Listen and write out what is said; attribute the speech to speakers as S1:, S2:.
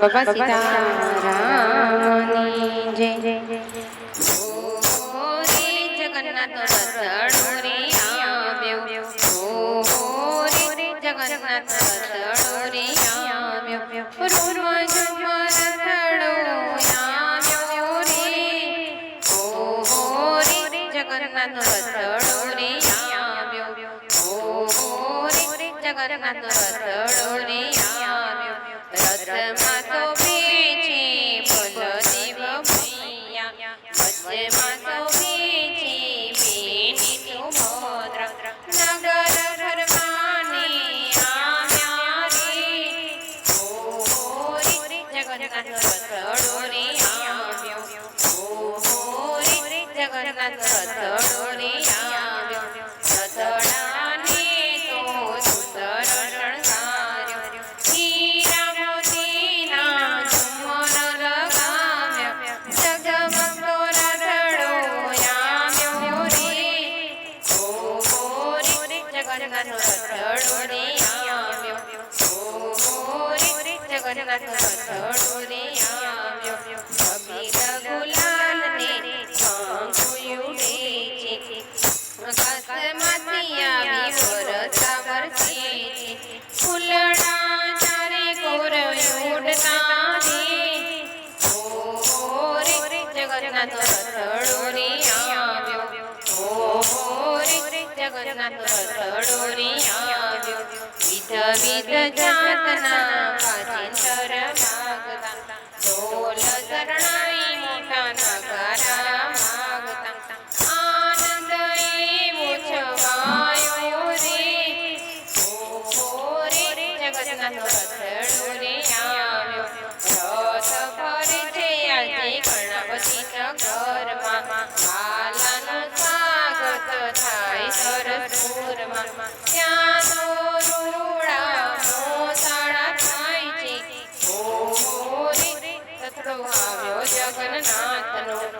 S1: બાબા સીતારામની જય. જય જગન્નાથ રસડોરી આવ્યો ઓ રે જગન્નાથ રસડોરી આવ્યો પૂર્વજ રસડો આવ્યો રે. ઓ રે જગન્નાથ રસડોરી આવ્યો ઓ રે જગન્નાથ રસડોરી જીવન સથળોની આવ્યો સથળાને તો સુતરણ કાર્યો હીરામોતીના ઝુમર લગાવ્યા જગમગો રથડો આવ્યો રે ઓ રે જગન્નાથ સથળોની આવ્યો ઓ રે જગન્નાથ સથળોની આવ્યો જગન્નાથ રડોરી આવ્યો ઓહો રે જગન્નાથ રડોરી આવ્યો વિધ વિધ જાતના પાચિંદર ભાગતા ઢોલ શરણ பண்ண நான் தரோம்